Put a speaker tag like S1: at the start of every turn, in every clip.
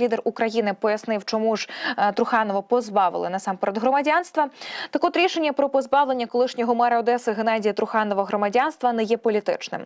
S1: Лідер України пояснив, чому ж е, Труханова позбавили насамперед громадянства. Так от рішення про позбавлення колишнього мера Одеси Геннадія Труханова громадянства не є політичним.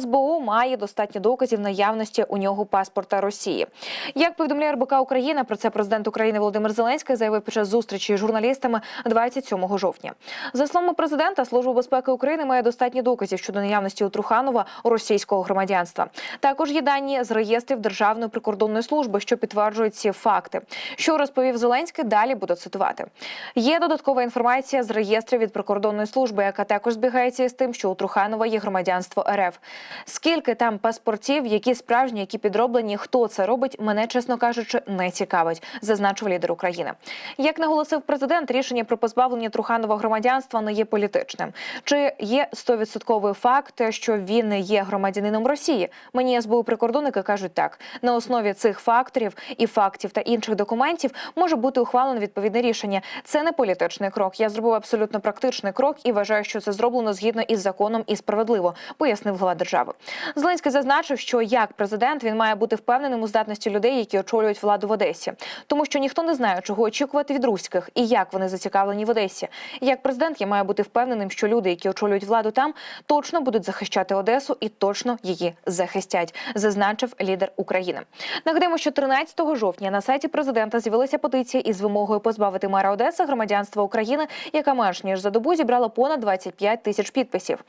S1: СБУ має достатньо доказів наявності у нього паспорта Росії. Як повідомляє РБК Україна, про це президент України Володимир Зеленський заявив під час зустрічі з журналістами 27 жовтня. За словами президента, Служба безпеки України має достатньо доказів щодо наявності у Труханова російського громадянства. Також є дані з реєстрів Державної прикордонної служби, що підтверджують ці факти. Що розповів Зеленський, далі буду цитувати. Є додаткова інформація з реєстрів від прикордонної служби, яка також збігається із тим, що у Труханова є громадянство РФ. Скільки там паспортів, які справжні, які підроблені, хто це робить, мене чесно кажучи, не цікавить, зазначив лідер України. Як наголосив президент, рішення про позбавлення Труханова громадянства не є політичним. Чи є стовідсотковий факт, що він є громадянином Росії? Мені СБУ прикордонники кажуть так: на основі цих факторів і фактів та інших документів може бути ухвалено відповідне рішення. Це не політичний крок. Я зробив абсолютно практичний крок і вважаю, що це зроблено згідно із законом і справедливо, пояснив глава держави. Зеленський зазначив, що як президент він має бути впевненим у здатності людей, які очолюють владу в Одесі, тому що ніхто не знає, чого очікувати від руських і як вони зацікавлені в Одесі. Як президент я маю бути впевненим, що люди, які очолюють владу там, точно будуть захищати Одесу і точно її захистять, зазначив лідер України. Нагадаємо, що 13 жовтня на сайті президента з'явилася петиція із вимогою позбавити мера Одеси громадянства України, яка менш ніж за добу зібрала понад 25 тисяч підписів.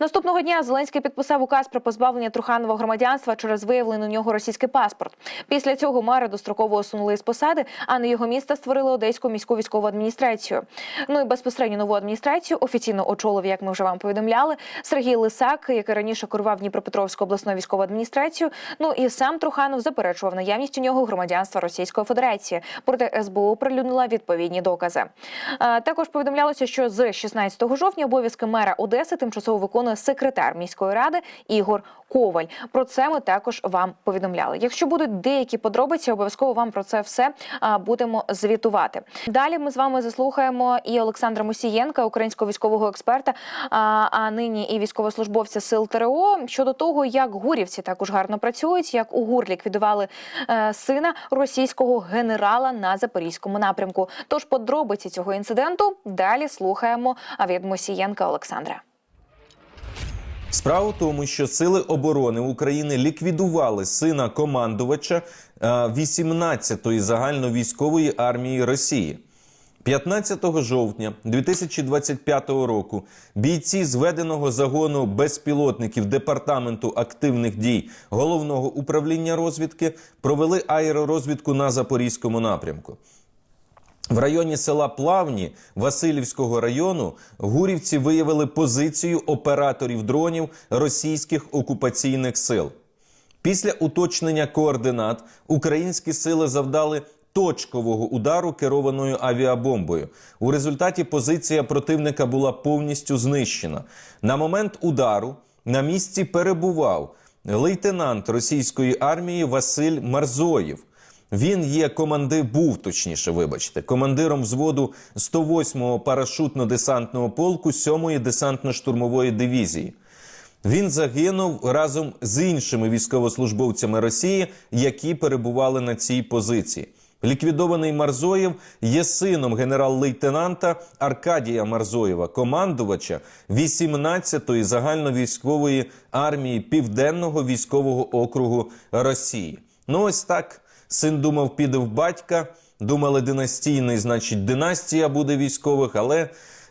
S1: Наступного дня Зеленський підписав указ про позбавлення Труханова громадянства через виявлений у нього російський паспорт. Після цього мера достроково усунули з посади, а на його місце створили Одеську міську військову адміністрацію. Ну і безпосередньо нову адміністрацію офіційно очолив, як ми вже вам повідомляли, Сергій Лисак, який раніше керував Дніпропетровську обласну військову адміністрацію. Ну і сам Труханов заперечував наявність у нього громадянства Російської Федерації. Проте СБУ прилюднила відповідні докази. Також повідомлялося, що з 16 жовтня обов'язки мера Одеси тимчасово виконує секретар міської ради Ігор Коваль. Про це ми також вам повідомляли. Якщо будуть деякі подробиці, обов'язково вам про це все будемо звітувати. Далі ми з вами заслухаємо і Олександра Мусієнка, українського військового експерта, а, нині і військовослужбовця сил ТРО щодо того, як гурівці також гарно працюють, як у ГУР ліквідували е, сина російського генерала на запорізькому напрямку. Тож подробиці цього інциденту далі слухаємо від Мусієнка Олександра.
S2: Справа в тому, що сили оборони України ліквідували сина командувача е, 18-ї загальновійськової армії Росії. 15 жовтня 2025 року бійці зведеного загону безпілотників Департаменту активних дій головного управління розвідки провели аеророзвідку на запорізькому напрямку. В районі села Плавні Васильівського району гурівці виявили позицію операторів дронів російських окупаційних сил. Після уточнення координат українські сили завдали точкового удару керованою авіабомбою. У результаті позиція противника була повністю знищена. На момент удару на місці перебував лейтенант російської армії Василь Марзоєв. Він є командир, був точніше, вибачте, командиром взводу 108-го парашутно-десантного полку 7-ї десантно-штурмової дивізії. Він загинув разом з іншими військовослужбовцями Росії, які перебували на цій позиції. Ліквідований Марзоєв є сином генерал-лейтенанта Аркадія Марзоєва, командувача 18-ї загальновійськової армії Південного військового округу Росії. Ну ось так син думав, піде в батька. Думали, династійний, значить, династія буде військових, але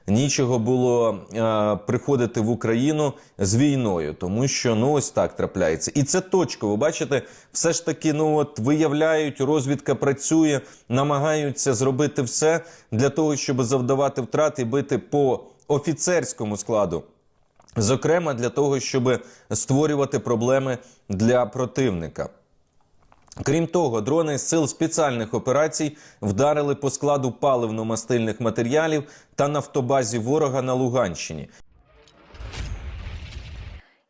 S2: нічого було е, приходити в Україну з війною, тому що ну ось так трапляється. І це точково. Бачите, все ж таки, ну от виявляють, розвідка працює, намагаються зробити все для того, щоб завдавати втрати бити по офіцерському складу. Зокрема, для того, щоб створювати проблеми для противника. Крім того, дрони сил спеціальних операцій вдарили по складу паливно-мастильних матеріалів та нафтобазі ворога на Луганщині.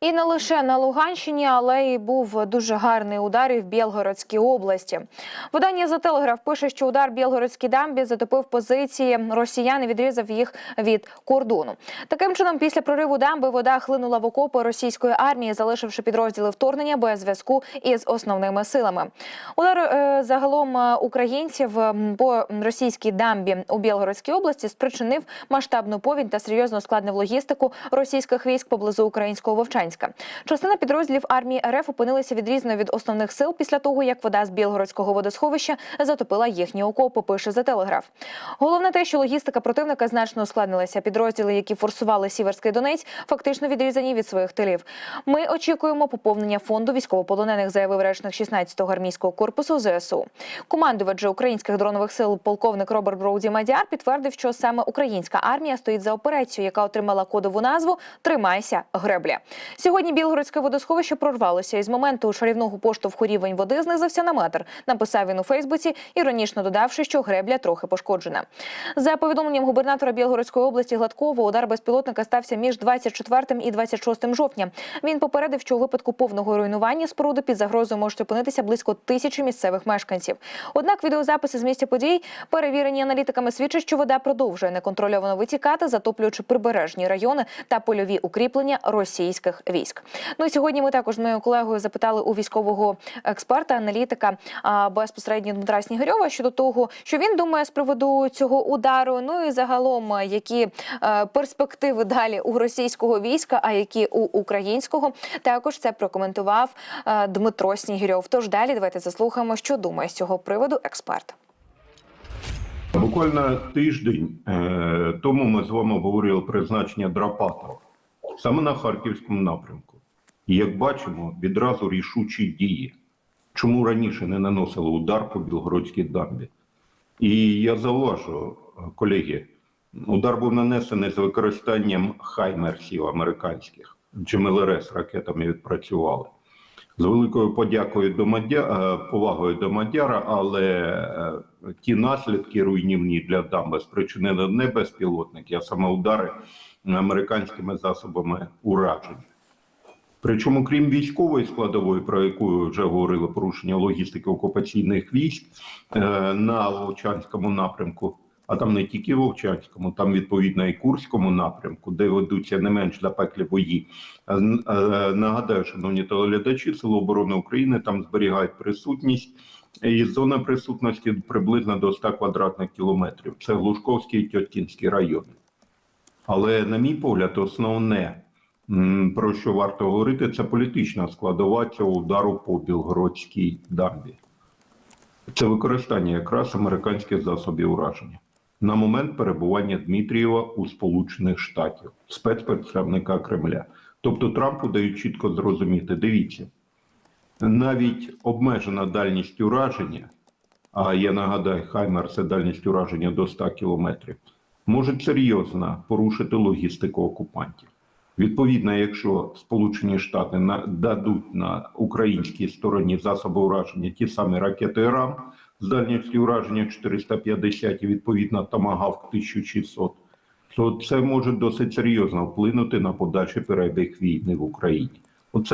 S1: І не лише на Луганщині, але й був дуже гарний удар і в Білгородській області. Видання за телеграф пише, що удар Білгородській дамбі затопив позиції росіян і відрізав їх від кордону. Таким чином, після прориву дамби вода хлинула в окопи російської армії, залишивши підрозділи вторгнення без зв'язку із основними силами. Удар е, загалом е, українців по російській дамбі у Білгородській області спричинив масштабну повінь та серйозно ускладнив логістику російських військ поблизу українського Вовчанська. Частина підрозділів армії РФ опинилися відрізаною від основних сил після того, як вода з Білгородського водосховища затопила їхні окопи. Пише за телеграф. Головне те, що логістика противника значно ускладнилася. Підрозділи, які форсували Сіверський Донець, фактично відрізані від своїх тилів. Ми очікуємо поповнення фонду військовополонених, заявив речник 16-го армійського корпусу ЗСУ. Командувач українських дронових сил полковник Роберт Броуді Мадяр підтвердив, що саме українська армія стоїть за операцією, яка отримала кодову назву Тримайся гребля. Сьогодні Білгородське водосховище прорвалося. І з моменту шарівного поштовху рівень води знизився на метр. Написав він у Фейсбуці, іронічно додавши, що гребля трохи пошкоджена. За повідомленням губернатора Білгородської області Гладкова, удар безпілотника стався між 24 і 26 жовтня. Він попередив, що у випадку повного руйнування споруди під загрозою можуть опинитися близько тисячі місцевих мешканців. Однак відеозаписи з місця подій, перевірені аналітиками, свідчать, що вода продовжує неконтрольовано витікати, затоплюючи прибережні райони та польові укріплення російських військ. Ну і сьогодні ми також з моєю колегою запитали у військового експерта, аналітика безпосередньо Дмитра Снігирьова щодо того, що він думає з приводу цього удару. Ну і загалом, які е, перспективи далі у російського війська, а які у українського. Також це прокоментував е, Дмитро Снігирьов. Тож далі давайте заслухаємо, що думає з цього приводу експерт.
S3: Буквально тиждень е, тому ми з вами обговорили призначення Драпатова саме на харківському напрямку. І як бачимо, відразу рішучі дії. Чому раніше не наносили удар по Білгородській дамбі? І я зауважу, е, колеги, удар був нанесений з використанням хаймерсів американських. GMLRS ракетами відпрацювали. З великою подякою до Мадя... е, повагою до Мадяра, але е, ті наслідки руйнівні для дамби спричинили не безпілотники, а саме удари американськими засобами ураження. Причому, крім військової складової, про яку вже говорили, порушення логістики окупаційних військ е, на Вовчанському напрямку, а там не тільки Вовчанському, там відповідно і Курському напрямку, де ведуться не менш запеклі бої. Е, е, Нагадаю, шановні телеглядачі, Сили оборони України там зберігають присутність. І зона присутності приблизно до 100 квадратних кілометрів. Це Глушковський і Тьоткінський райони. Але, на мій погляд, основне, про що варто говорити, це політична складова цього удару по Білгородській дамбі. Це використання якраз американських засобів ураження на момент перебування Дмитрієва у Сполучених Штатів, спецпредставника Кремля. Тобто Трампу дають чітко зрозуміти, дивіться, навіть обмежена дальність ураження, а я нагадаю, Хаймер це дальність ураження до 100 кілометрів, може серйозно порушити логістику окупантів. Відповідно, якщо Сполучені Штати дадуть на українській стороні засоби ураження ті самі ракети РАМ з дальністю ураження 450 і відповідно Томагавк 1600, то це може досить серйозно вплинути на подальший перебіг війни в Україні.